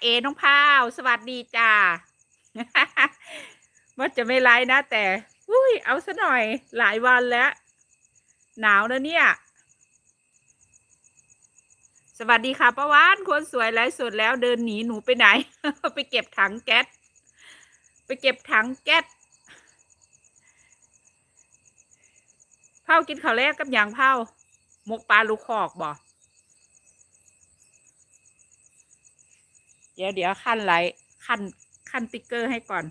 เอน้องพาว สวัสดีจ้าว่าจะไม่ไลฟ์นะ แต่อุ้ยเอาซะหน่อยหลายวันแล้ว หนาวนะเนี่ย สวัสดีค่ะป้าวานคนสวยไลฟ์สดแล้วเดินหนีหนูไปไหน ไปเก็บถังแก๊สไปเก็บถังแก๊สเผากินข้าวแรกกับยางเผาหมกปลาลูกคอกบ่ เดี๋ยวเดี๋ยวขั้นไลท์ขั้นขั้นติ๊กเกอร์ให้ก่อน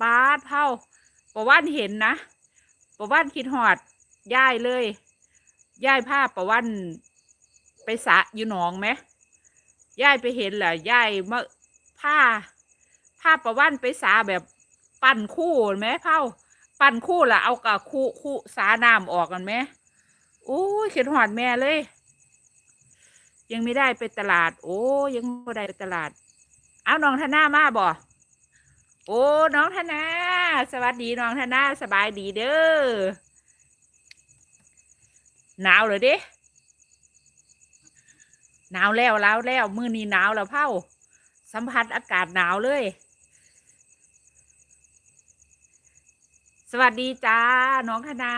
ปาดเผาประวันเห็นนะประวันคิดหอด ย่ายเลยย่ายผ้าประวันไปสะอยู่หนองไหมย่ายไปเห็นแหละย่ายมาผ้าผ้าประวันไปสาแบบปั่นคู่ไหมเผาปั่นคู่ละเอากับคู่คู่สาน้ำออกกันไหมโอ้ยคิดหอดแม่เลย ยังไม่ได้ไปตลาด โอ้ยังไม่ได้ไปตลาด เอาน้องท่านามาบ่โอ้น้องธนาสวัสดีน้องธนาสบายดีเด้อ หนาวเลยเด้หนาวแล้วแล้วแล้วมือนี้หนาวแล้วเผาสัมผัสอากาศหนาวเลย สวัสดีจ้า น้องธนา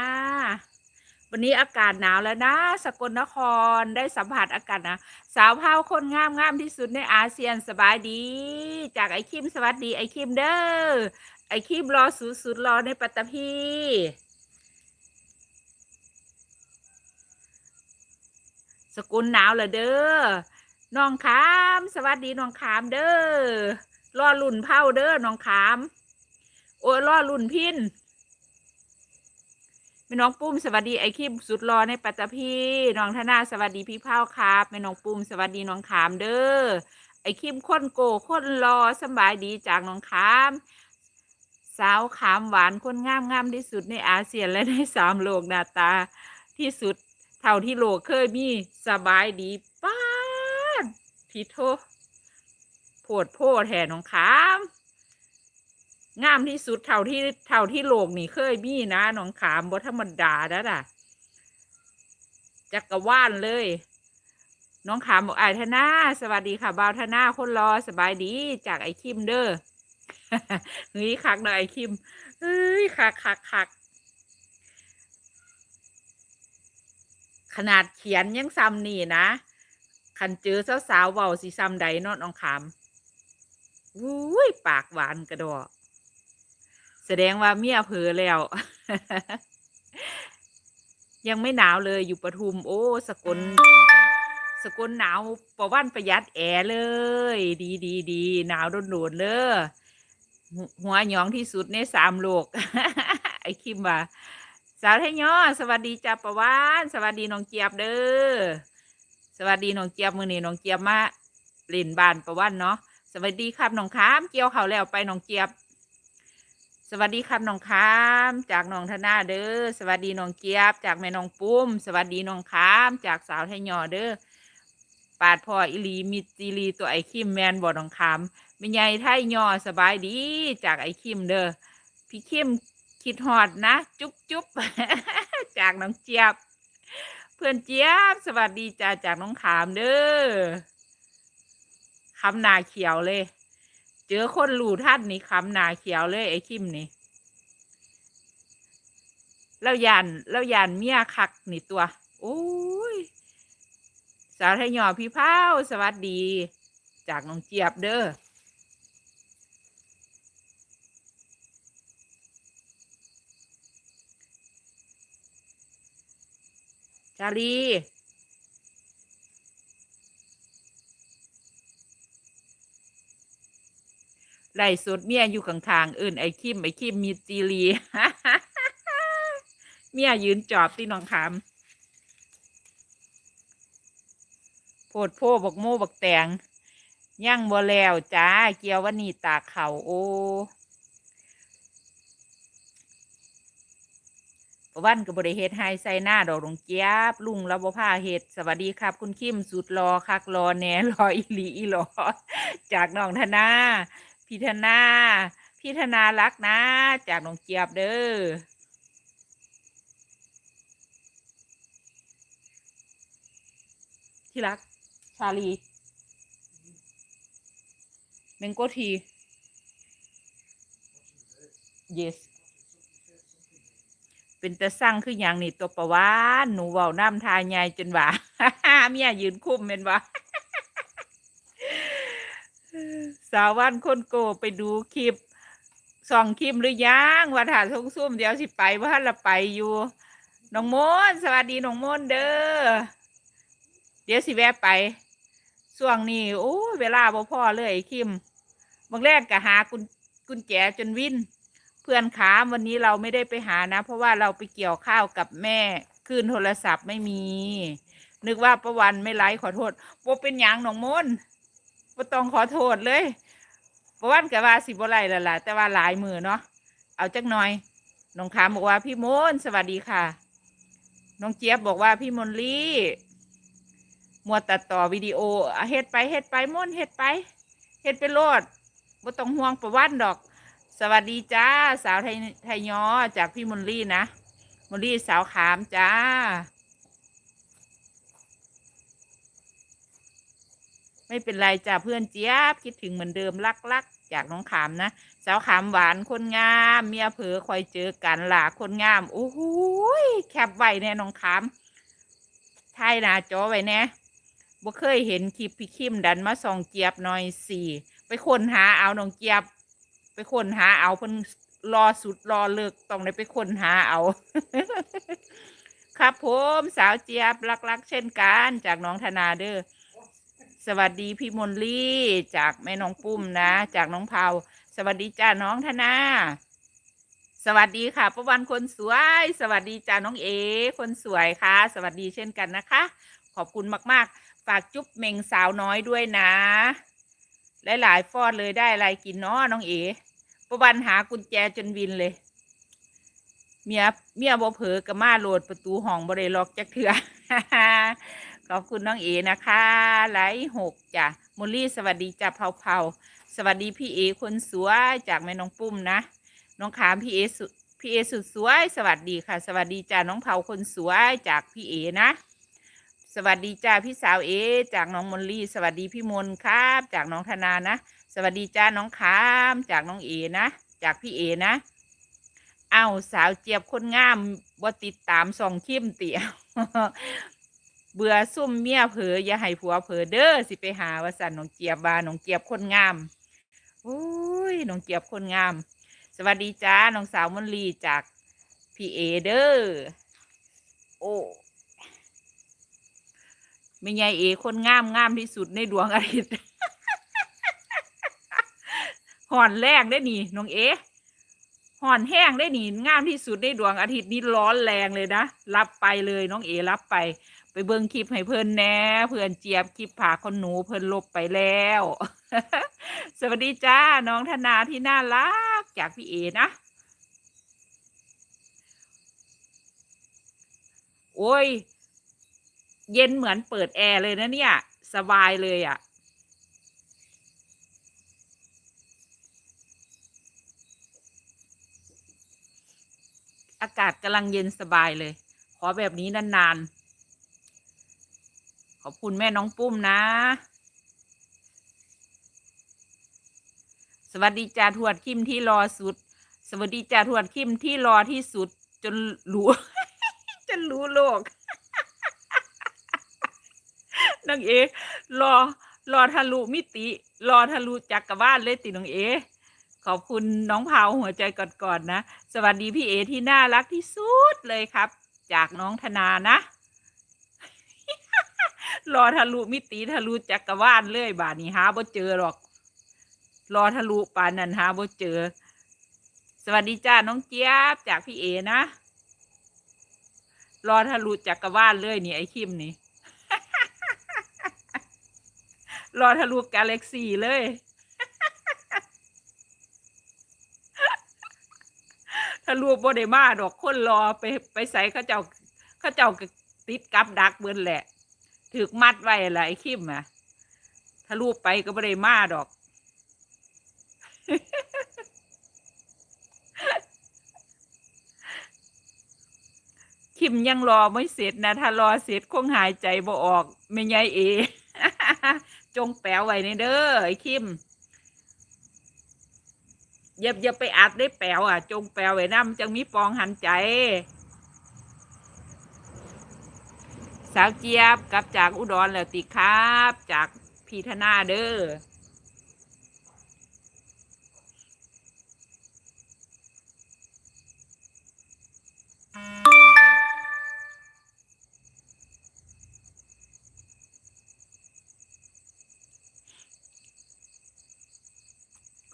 วันนี้อากาศหนาวแล้วนะ สกลนครได้สัมผัสอากาศนะสาวเผาคนงามงามที่สุดในอาเซียนสบายดี จากไอคิมสวัสดีไอคิมเด้อไอคิมรอสุดสุดรอในปัตตภี สกุลหนาวเหรอเด้อน้องขาม สวัสดีน้องขามเด้อรอลุ่นเผาเด้อน้องขาม โอ้รอลุ่นพินแม่น้องปุ้มสวัสดีไอคิมสุดรอในปัตตภีน้องธนาสวัสดีพี่เผาครับแม่น้องปุ้มสวัสดีน้องขามเด้อไอคิมคนโกคนรอสบายดีจากน้องขามสาวขามหวานคนงามงามที่สุดในอาเซียนและในสามโลกหน้าตาที่สุด เท่าที่โลกเคยมีสบายดีป้าดพี่โทโพดโพดแทนน้องขามงามที่สุดเท่าที่เท่าที่โลกนี่เคยมีนะน้องขามบ่ธรรมดาแล้วน่ะจักรวาลเลย น้องขามบอกไอ้ธนาสวัสดีค่ะบ่าวธนาคนรอสบายดีจากไอคิมเด้อเฮ้ยคักเด้อไอคิมเฮ้ยคักคักคัก ขนาดเขียนยังซ้ำนี่นะคันเจอสาวๆเว้าสิซ้ำใดนาะน้องขามอุ้ยปากหวานกระดอแสดงว่าเมียเผลอแล้ว ยังไม่หนาวเลยอยู่ปทุม โอ้ สกลสกลหนาวประวันประหยัดแอร์เลย ดีดีดีหนาวโดนโดนๆเลยหัวหยองที่สุดในสามโลก ไอคิมว่า สาวไทยยอสวัสดีจ้าประวันสวัสดีน้องเจี๊ยบเด้อสวัสดีน้องเจี๊ยบมือนี้น้องเจี๊ยบมาเล่นบ้านประวันเนาะสวัสดีครับน้องขามเกี่ยวเขาแล้วไปน้องเจี๊ยบ สวัสดีครับน้องคามจากน้องธนาเด้อสวัสดีน้องเจี๊ยบ จากแม่น้องปุ้ม สวัสดีน้องคามจากสาวไทยยอเด้อปาดพ่ออิลีมิจีรีตัวไอคิมแมนบอดน้องคามไม่ใหญ่ไทยยอสบายดีจากไอคิมเด้อพี่คิม คิดฮอดนะ จุ๊บจุ๊บจากน้องเจี๊ยบ เพื่อนเจี๊ยบ สวัสดีจ้าจากน้องขามเด้อคำนาเขียวเลย เจอคนหลูท่านนี่คำนาเขียวเลยไอ้คิมนี่แล้วยานแล้วยานเมียคักนี่ตัว โอ้ย สาวไทยหยอพี่เผาสวัสดี จากน้องเจี๊ยบเด้อารีไล่สดเมียอยู่ข้างๆเอื่นไอ้คิมไอ้คิมมีจีรีเมียยืนจอบที่น้องคำโพดโพบักโมบักแตงย่างบ่แล้วจ้า เกียววันนี้ตาเขาโอ้ ประ วันกับบริเฮดไฮใส่หน้าดอกดงเจี๊ยบลุงราบ่พาเฮ็ดสวัสดีครับ คุณคิมสุดรอคักรอแหน่รออีหลีอีหลอจากน้องธนาพี่ธนาพี่ธนารักนะ จากน้องเจี๊ยบเด้อที่รัก ชาลีเมงโกที yes เป็นแต่สั่งคืออย่างนี่ตัวประวานหนูเว้าน้ำทายใหญ่จนว่าเมียยืนคุ้มเป็นว่าสาววันคนโกไปดูคลิปส่องคลิปหรือยังว่าถ่าทงซุ่มเดี๋ยวสิไปว่าละไปอยู่น้องมนต์สวัสดีน้องมนต์เด้อเดี๋ยวสิแวะไปช่วงนี้โอ้เวลาบ่พอเลยคิมบางแรกก็หากุญกุญแจจนวิน เพื่อนขาวันนี้เราไม่ได้ไปหานะ เพราะว่าเราไปเกี่ยวข้าวกับแม่คืนโทรศัพท์ไม่มี นึกว่าประวันไม่ไลฟ์ขอโทษว่าเป็นหยังน้องมนต์บ่ต้องขอโทษเลยประวันก็ว่าสิบ่ไลฟ์แล้วล่ะแต่ว่าหลายมือเนาะเอาจักหน่อยน้องขามบอกว่าพี่มนสวัสดีค่ะ น้องเจี๊ยบบอกว่าพี่มนลี่มัวตัดต่อวิดีโอเฮ็ดไปเฮ็ดไปมนเฮ็ดไปเฮ็ดไปโลดบ่ต้องห่วงประวันดอก สวัสดีจ้า สาวไทยไทยยอจากพี่มนลี่นะมนลี่สาวขามจ้า ไม่เป็นไรจ้าเพื่อนเจี๊ยบคิดถึงเหมือนเดิมรักรักๆจากน้องขามนะ สาวขามหวานคนงาม เมียเผลอคอยเจอกันหล่ะคนงามโอ้โหแคบไว้แน่น้องขามไทยนาจอไว้แน่บ่เคยเห็นคลิปพี่คิมดันมาส่องเจี๊ยบหน่อยสี่ไปค้นหาเอาน้องเจี๊ยบ ไปค้นหาเอาเพิ่นรอสุดรอเลิกต้องได้ไปค้นหาเอา ครับผมสาวเจี๊ยบรักๆเช่นกันจากน้องธนาเด้อสวัสดีพี่มนลี่จากแม่น้องปุ้มนะ จากน้องเผาสวัสดีจ้าน้องธนาสวัสดีค่ะประวันคนสวย สวัสดีจ้าน้องเอ คนสวยค่ะ สวัสดีเช่นกันนะคะ ขอบคุณมากๆ ฝากจุ๊บเมงสาวน้อยด้วยนะ หลายๆฟอดเลยได้อะไรกินเนาะน้องเอ ประวันหากุญแจจนวินเลย เมียเมียบ่เผลอกับมาโหลดประตูห้องบ่ได้ล็อกจักเถื่อขอบคุณน้องเอนะคะไลฟ์หกจ้ะมลลี่สวัสดีจ้ะเผาเผาสวัสดีพี่เอคนสวยจากแม่น้องปุ้มนะ น้องขามพี่เอสุพี่เอสุดสวย สวัสดีค่ะ สวัสดีจ้าน้องเผาคนสวยจากพี่เอนะ สวัสดีจ้าพี่สาวเอ จากน้องมลลี่ สวัสดีพี่มนครับ จากน้องธนานะ สวัสดีจ้าน้องขามจากน้องเอนะ จากพี่เอนะ เอ้าสาวเจี๊ยบคนงามบ่ติดตามส่องคิมเตี่ยเบื่อซุ่มเมียเผลออย่าให้ผัวเผลอเด้อสิไปหาว่าสันน้องเจี๊ยบบาน้องเจี๊ยบคนงามอุ้ยน้องเจี๊ยบคนงาม สวัสดีจ้าน้องสาวมนลีจากพี่เอเด้อโอ้ไม่ใหญ่เอคนงามงามที่สุดในดวงอาทิตย์ ห่อนแรกได้นี่น้องเอห่อนแห้งได้หนีงามที่สุดในดวงอาทิตย์นี้ร้อนแรงเลยนะรับไปเลยน้องเอรับไป ไปเบิ่งคลิปให้เพื่อนแหน่เพื่อนเจี๊ยบคลิปผ่าคนหนูเพื่อนลบไปแล้ว สวัสดีจ้าน้องธนาที่น่ารักจากพี่เอนะโอ้ย เย็นเหมือนเปิดแอร์เลยนะเนี่ย สบายเลยอะ่ะ อากาศกำลังเย็นสบายเลย ขอแบบนี้นานๆ ขอบคุณแม่น้องปุ้มนะ สวัสดีจ่าทวดคิมที่รอสุด สวัสดีจ่าทวดคิมที่รอที่สุด จนรู้ จนรู้โลกน้องเอรอรอทะลุมิติ รอทะลุจักรวาลเลยติน้องเอ ขอบคุณน้องเผาหัวใจก่อนๆนะ สวัสดีพี่เอที่น่ารักที่สุดเลยครับ จากน้องธนานะ รอทะลุมิติทะลุจักรวาลเลยบาดนี้หาบ่เจอหรอก รอทะลุปานนันหาบ่เจอ สวัสดีจ้าน้องเจี๊ยบจากพี่เอนะ รอทะลุจักรวาลเลยนี่ไอคิมนี่ รอทะลุกาแล็กซี่เลย ทะ รูปบ่ได้มาดอกคนรอไปไปใส่เขาเจ้าเขาเจ้าก็ติดกับดักเบินแหละถูกมัดไว้ล่ะไอ้คิมอะถ้ารูปไปก็บ่ได้มาดอกคิมยังรอไม่เสร็จนะ ถ้ารอเสร็จคงหายใจบ่ออกไม่ไงเอ จงแปลไว้ในเด้อไอ้คิม อย่าอย่าไปอัดได้แปลวอะ จงแปลไว้นำจังมีปองหันใจ สาวเจี๊ยบกลับจากอุดรแล้วติครับ จากพีธนาเด้อ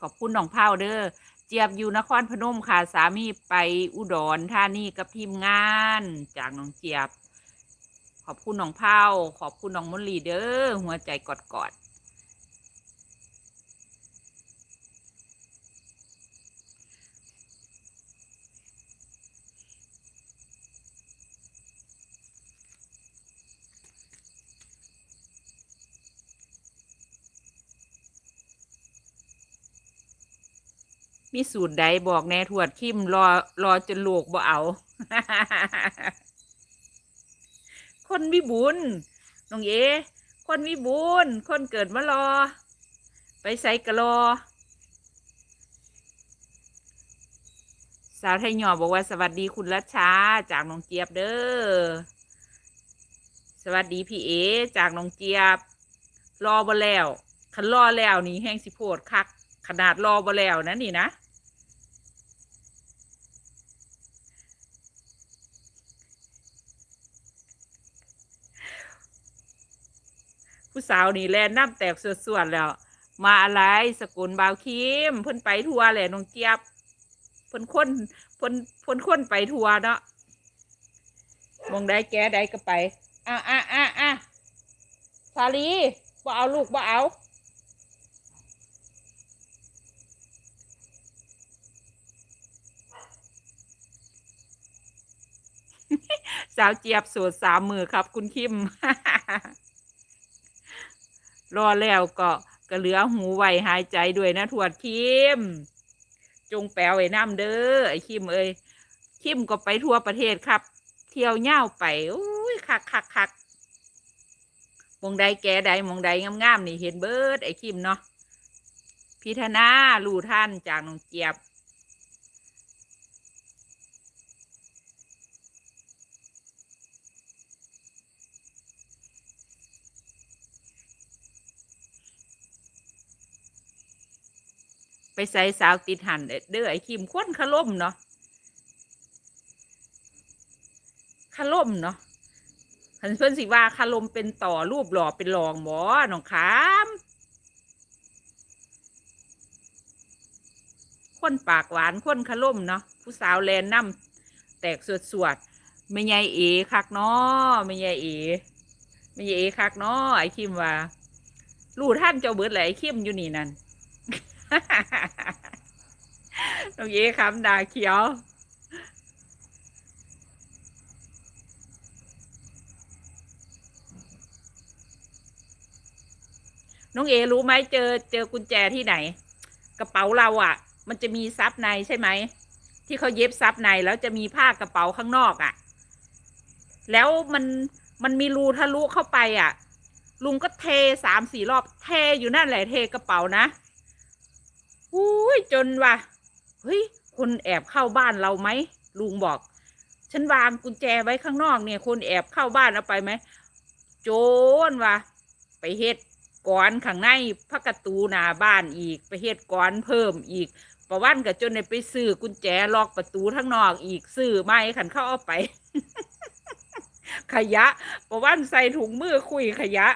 ขอบคุณน้องเผาเด้อเจี๊ยบอยู่นครพนมค่ะสามีไปอุดรธานีกับทีมงานจากน้องเจี๊ยบ ขอบคุณน้องเผาขอบคุณน้องมนลีเด้อหัวใจกอดกอด มีสูตรใดบอกแน่ทวดคิมรอรอจนลูกบ่เอา คนวิบุญน้องเอ คนวิบุญคนเกิดมารอ ไปใส่กะรอ สาวไทยหยอบอกว่าสวัสดีคุณรัชชาจากน้องเจี๊ยบเด้อ สวัสดีพี่เอ จากน้องเจี๊ยบ รอบ่แล้ว คันรอแล้วนี่แห้งสิโพดคัก ขนาดรอบ่แล้วนะนี่นะ ผู้สาวนี่แลนน้ำแตกส่วนๆแล้ว มาอะไรสกุลบาวคิมเพิ่นไปทัวร์แหละน้องเจี๊ยบเพิ่นคนเพิ่นเพิ่นคนไปทัวร์เนาะมองได้แก้ได้ก็ไปอะอะอะอะสาลีบ่เอาลูกบ่เอา สาวเจี๊ยบโสดสามมือครับ คุณคิม รอแล้วก็ก็เหลือหูไวหายใจด้วยนะ ทวดคิม จงแปลไว้น้ำเด้อไอ้คิมเอ้ยคิมก็ไปทั่วประเทศครับ เที่ยวเง่าไปอุ้ยคักคักคักมองใดแกใดมองใดงามๆนี่เห็นเบิดไอ้คิมเนาะพิธนาลู่ท่านจากน้องเจี๊ยบ ใส่สาวติดหันเด้อไอ้คิมค้นขล่มเนาะขล่มเนาะคันเพื่อนสิว่าขล่มเป็นต่อรูปหล่อเป็นรองบ่น้องขามคนปากหวานคนขล่มเนาะผู้สาวแลนน้ำแตกสวดสวดๆไม่ใหญ่เอคักเนาะไม่ใหญ่เอไม่ใหญ่เอคักเนาะไอ้คิมว่าลู่ท่านเจ้าเบิดแหละไอ้คิมอยู่นี่นั่น น้องเอ๋คำดาเขียว น้องเอรู้ไหมเจอเจอกุญแจที่ไหน กระเป๋าเราอะ่ะ มันจะมีซับในใช่ไหมที่เขาเย็บซับในแล้วจะมีผ้ากระเป๋าข้างนอกอะ่ะ แล้วมันมันมีรูทะลุเข้าไปอะ่ะ ลุงก็เทสามสี่รอบเทอยู่นั่นแหละเทกระเป๋านะ อุ้ยจนว่ะเฮ้ยคนแอบเข้าบ้านเราไหมลุงบอก ฉันวางกุญแจไว้ข้างนอกเนี่ย คนแอบเข้าบ้านเอาไปไหมโจรว่ะไปเฮ็ดก้อนข้างในพักกระตูหน้าบ้านอีก ไปเฮ็ดก้อนเพิ่มอีกประวันกับจนได้ไปซื้อกุญแจล็อกประตูทั้งนอกอีกซื้อไม่ขันเข้าเอาไป ขยะประวันใส่ถุงมือคุยขยะ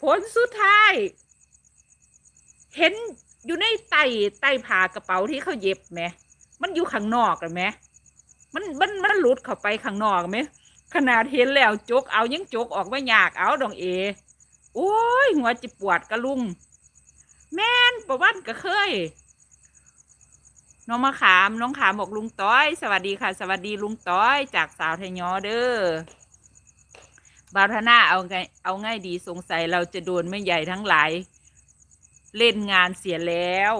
ผลสุดท้าย เห็น อยู่ในใต้ใต้ผ้ากระเป๋าที่เขาเย็บไหมมันอยู่ข้างนอกเลยไหมมันมันมันหลุดเข้าไปข้างนอกไหมขนาดเห็นแล้วจกเอายังจกออกไม่ยากเอาดองเอ โอ้ยหัวจิปวดกระลุง แม่นประวันก็เคย น้องมะขามน้องขามบอกลุงต้อย สวัสดีค่ะ สวัสดีลุงต้อยจากสาวไทยยอเด้อบาวธนาเอาไงเอาง่ายดีสงสัยเราจะโดนไม่ใหญ่ทั้งหลาย เล่นงานเสียแล้ว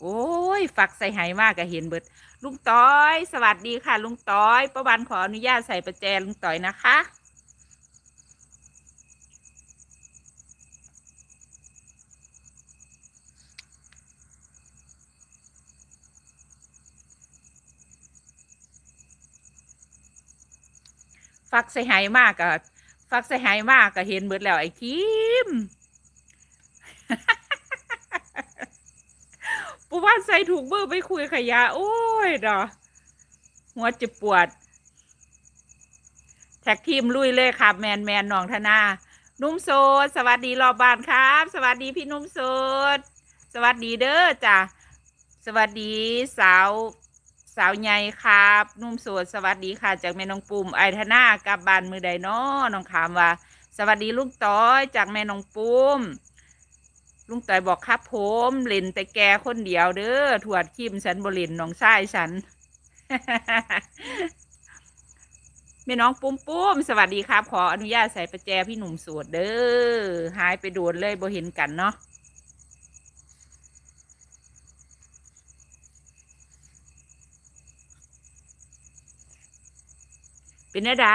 โอ้ย ฝักใส่ไหมากก็เห็นเบิด ลุงต้อย สวัสดีค่ะ ลุงต้อยประวันขออนุญาตใส่ประแจลุงต้อยนะคะฝักใส่ไหมากก็ฝักใส่ไหมากก็เห็นเบิดแล้วไอ้คิม ว่านใส่ถูกเบอร์ไปคุยขยะ โอ้ยดอหัวจะปวด แท็กทีมลุยเลยครับแมนแมนนองธนานุ่มโสด สวัสดีรอบบ้านครับ สวัสดีพี่นุ่มโสด สวัสดีเด้อจ้ะสวัสดีสาวสาวใหญ่ครับ นุ่มโสด สวัสดีค่ะ จากแม่น้องปุ่มไอธนากลับบ้านมือใดน้อน้องขามว่า สวัสดีลุงต้อยจากแม่น้องปุ่ม ลุงต่อยบอกครับผมเล่นแต่แกคนเดียวเด้อถวดคิมฉันบรินน้องชายฉันแม่น้องปุ้มปุ้มสวัสดีครับ ขออนุญาตใส่ประแจพี่หนุ่มโสวดเด้อหายไปโดนเลยบ่เห็นกันเนาะเป็นอะไร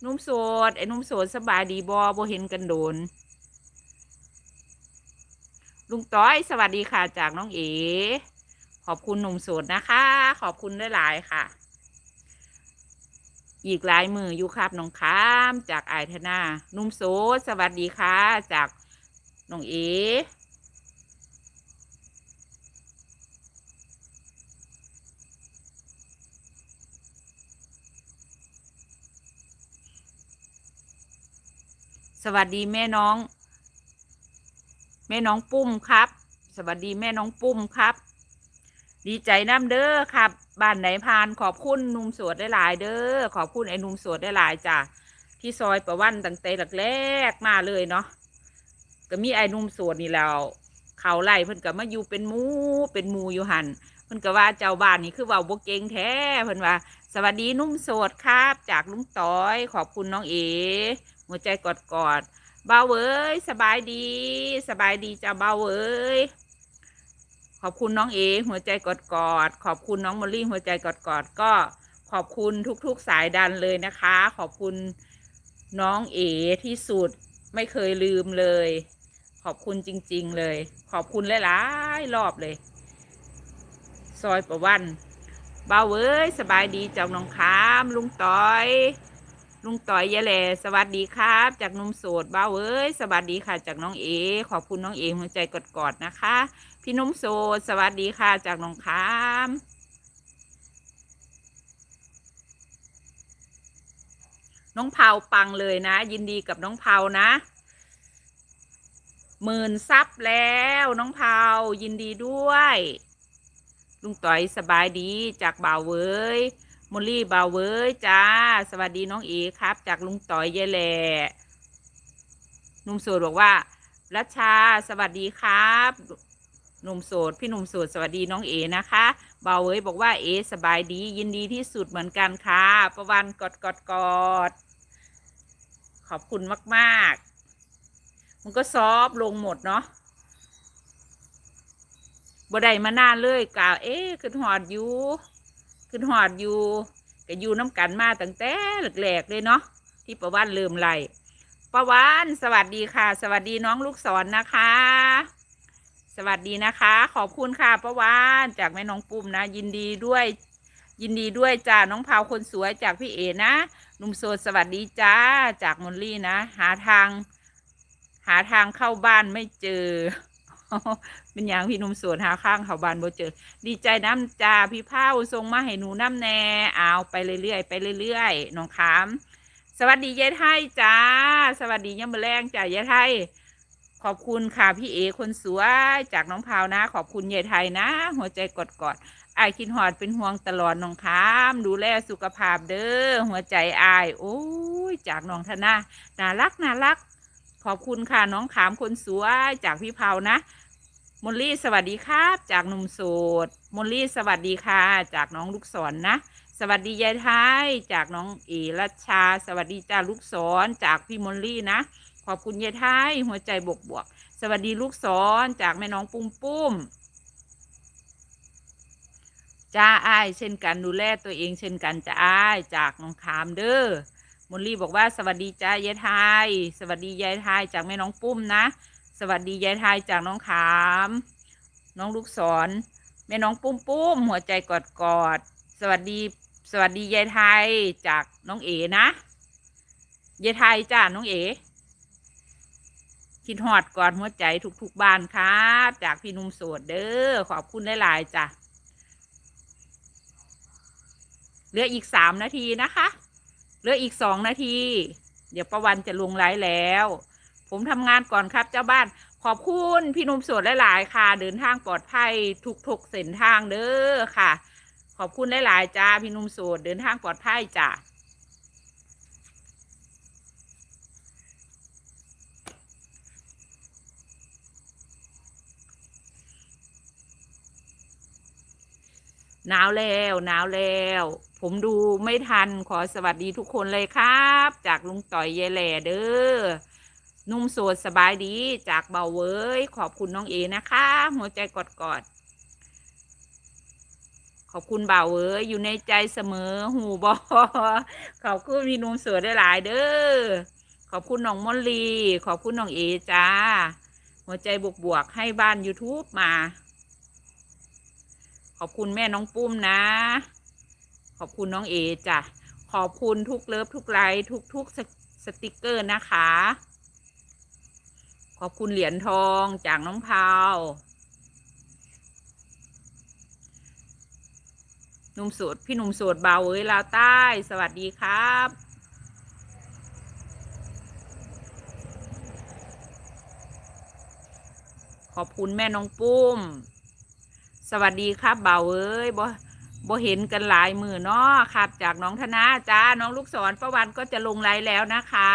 หนุ่มโสดไอ้หนุ่มโสดสบายดีบอบ่เห็นกันโดน ลุงต้อยสวัสดีค่ะจากน้องเอ ขอบคุณหนุ่มโสดนะคะ ขอบคุณด้วยหลายค่ะ อีกหลายมืออยู่ครับน้องค้ามจากไอายธนานุ่มโสดสวัสดีค่ะ จากน้องเอสวัสดีแม่น้อง แม่น้องปุ้มครับ สวัสดีแม่น้องปุ้มครับ ดีใจน้ำเด้อครับบ้านไหนพานขอบคุณนุ่มสวดได้หลายเด้อขอบคุณไอ้นุ่มสวดได้หลายจ้ะที่ซอยประวันตั้งแต่แรกมาเลยเนาะก็มีไอ้นุ่มสวดนี่แล้วเขาไล่เพิ่นก็มาอยู่เป็นมูเป็นมูอยู่หันเพิ่นก็ว่าเจ้าบ้านนี่คือว่าบ่เก่งแท้เพิ่นว่า สวัสดีนุ่มโสดครับ จากลุงต้อย ขอบคุณน้องเอหัวใจกอดกอด บาเว้ยสบายดี สบายดีจ้าเบาเว้ยขอบคุณน้องเอ หัวใจกอดกอดๆขอบคุณน้องมอลลี่หัวใจกอดกอดๆก็ขอบคุณทุกๆสายดันเลยนะคะ ขอบคุณน้องเอที่สุดไม่เคยลืมเลย ขอบคุณจริง ๆ เลย ขอบคุณหลายๆรอบเลย ซอยประวันเบาเว้ยสบายดีจ้าน้องคามลุงต้อย ลุงต่อยยะแหล่สวัสดีครับ จากนุ่มโสดบ้าเอ้ยสวัสดีค่ะ จากน้องเอ ขอบคุณน้องเอหัวใจกอดๆนะคะ พี่นุ่มโสด สวัสดีค่ะ จากน้องคามน้องเผาปังเลยนะ ยินดีกับน้องเผานะหมื่นซับแล้วน้องเผายินดีด้วย ลุงต่อยสบายดีจากบ่าวเว้ย มลลี่บาวเว้ยจ้า สวัสดีน้องเอครับ จากลุงต่อยเยแหล่หนุ่มโสดบอกว่ารัชชาสวัสดีครับหนุ่มโสดพี่หนุ่มโสดสวัสดีน้องเอนะคะบาเว้ยบอกว่าเอสบายดี ยินดีที่สุดเหมือนกันค่ะประวันกอดกอดกอดขอบคุณมากๆ มันก็ซอฟต์ลงหมดเนาะบ่ได้มานานเลยกล่าวเอ๊ะขึ้นหอดอยู่ ขึ้นหอดอยู่ก็อยู่น้ำกันมาตั้งแต่แรกๆเลยเนาะที่ประวันเริ่มไล่ประวันสวัสดีค่ะ สวัสดีน้องลูกศรนนะคะ สวัสดีนะคะ ขอบคุณค่ะประวันจากแม่น้องปุ่มนะ ยินดีด้วย ยินดีด้วยจ้าน้องเผาคนสวยจากพี่เอนะหนุ่มโสดสวัสดีจ้าจากมอลลี่นะ หาทาง หาทางเข้าบ้านไม่เจอ เป็นอย่างพี่นุ่มโสดหาข้างเขาบ้านบ่เจอ ดีใจน้ำจ่าพี่เผาส่งมาให้หนูน้ำแน่เอาไปเรื่อยๆไปเรื่อยๆน้องขาม สวัสดียายไทยจ้า สวัสดียามมอแรงจ้ายายไทย ขอบคุณค่ะพี่เอคนสวยจากน้องพาวนะ ขอบคุณยายไทยนะ หัวใจกดกอดๆอายคิดหอดเป็นห่วงตลอดน้องขามดูแลสุขภาพเด้อหัวใจอาย โอ้ยจากน้องธนาน่ารักน่ารัก ขอบคุณค่ะน้องขามคนสวยจากพี่เผานะ มลลี่สวัสดีครับ จากหนุ่มโสดมลลี่สวัสดีค่ะ จากน้องลูกศรนนะสวัสดียายไทยจากน้องเอรัชชา สวัสดีจ้าลูกศรจากพี่มลลี่นะ ขอบคุณยายไทยหัวใจบวกบวก สวัสดีลูกศรจากแม่น้องปุ้มปุ้มจ้าอ้ายเช่นกันดูแลตัวเองเช่นกันจ้าอ้ายจากน้องขามเด้อมลลี่บอกว่าสวัสดีจ้ายายไทยสวัสดียายไทยจากแม่น้องปุ้มนะ สวัสดียายไทยจากน้องขาม น้องลูกศรแม่น้องปุ้มปุ้มหัวใจกอดกอด สวัสดี สวัสดียายไทยจากน้องเอ๋นะยายไทยจ้าน้องเอ๋คิดหอดกอดหัวใจทุกๆบ้านครับจากพี่นุ่มโสดเด้อขอบคุณหลายๆจ้ะเหลืออีกสามนาทีนะคะ เหลืออีกสองนาที เดี๋ยวประวันจะลงไลฟ์แล้ว ผมทำงานก่อนครับเจ้าบ้าน ขอบคุณพี่นุ่มโสดหลาย ๆ ค่ะ เดินทางปลอดภัยทุกๆเส้นทางเด้อค่ะ ขอบคุณหลาย ๆ จ้าพี่นุ่มโสดเดินทางปลอดภัยจ้าหนาวแล้วหนาวแล้ว ผมดูไม่ทันขอสวัสดีทุกคนเลยครับ จากลุงต่อยยายแหล่เด้อ นุ่มโสดสบายดีจากเบาเว้ย ขอบคุณน้องเอนะคะ หัวใจกอดกอดๆขอบคุณเบาเว้ยอยู่ในใจเสมอหูบอขอบคุณพี่นุ่มโสดได้หลายเด้อขอบคุณน้องมอลลีขอบคุณน้องเอจ้า หัวใจบวกบวกๆให้บ้าน YouTube มา ขอบคุณแม่น้องปุ้มนะ ขอบคุณน้องเอจ้ะขอบคุณทุกเลิฟทุกไลค์ทุกทุกสสติกเกอร์นะคะ ขอบคุณเหรียญทองจากน้องพาวหนุ่มโสดพี่หนุ่มโสดเบาเอ้ยลาวใต้ สวัสดีครับขอบคุณแม่น้องปุ้ม สวัสดีครับเบาเอ้ยบ่บ่เห็นกันหลายมือเนาะครับ จากน้องธนาจ้า น้องลูกศรประวันก็จะลงไลฟ์แล้วนะคะ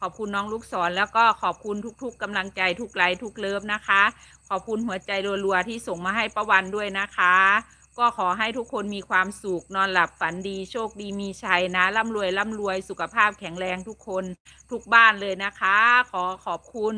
ขอบคุณน้องลูกศรแล้วก็ขอบคุณทุก ๆกำลังใจทุกไลฟ์ทุกเลิฟนะคะ ขอบคุณหัวใจรัวๆที่ส่งมาให้ประวันด้วยนะคะ ก็ขอให้ทุกคนมีความสุขนอนหลับฝันดีโชคดีมีชัยนะร่ำรวยร่ำรวยสุขภาพแข็งแรงทุกคนทุกบ้านเลยนะคะ ขอขอบคุณ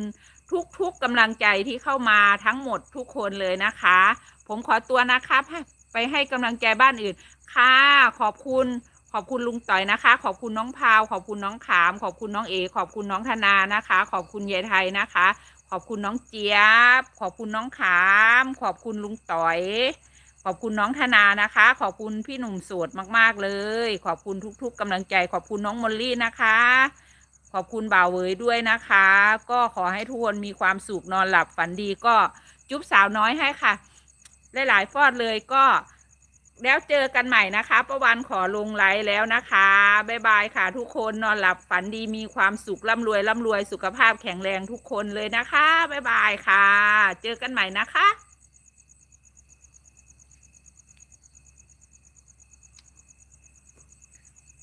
ทุกๆกำลังใจที่เข้ามาทั้งหมดทุกคนเลยนะคะ ผมขอตัวนะครับให้ไปให้กำลังใจบ้านอื่นค่ะขอบคุณ ขอบคุณลุงต่อยนะคะ ขอบคุณน้องพาว ขอบคุณน้องขาม ขอบคุณน้องเอ ขอบคุณน้องธนานะคะ ขอบคุณยายไทยนะคะ ขอบคุณน้องเจี๊ยบ ขอบคุณน้องขาม ขอบคุณลุงต่อย ขอบคุณน้องธนานะคะ ขอบคุณพี่หนุ่มโสดมากๆเลย ขอบคุณทุกๆกำลังใจ ขอบคุณน้องมอลลี่นะคะ ขอบคุณบ่าวเวยด้วยนะคะ ก็ขอให้ทุกคนมีความสุขนอนหลับฝันดีก็จุ๊บสาวน้อยให้ค่ะ หลายๆฟอดเลยก็ แล้วเจอกันใหม่นะคะประวันขอลงไลฟ์แล้วนะคะบ๊ายบายค่ะทุกคนนอนหลับฝันดีมีความสุขร่ำรวยร่ำรวยสุขภาพแข็งแรงทุกคนเลยนะคะบ๊ายบายค่ะ เจอกันใหม่นะคะ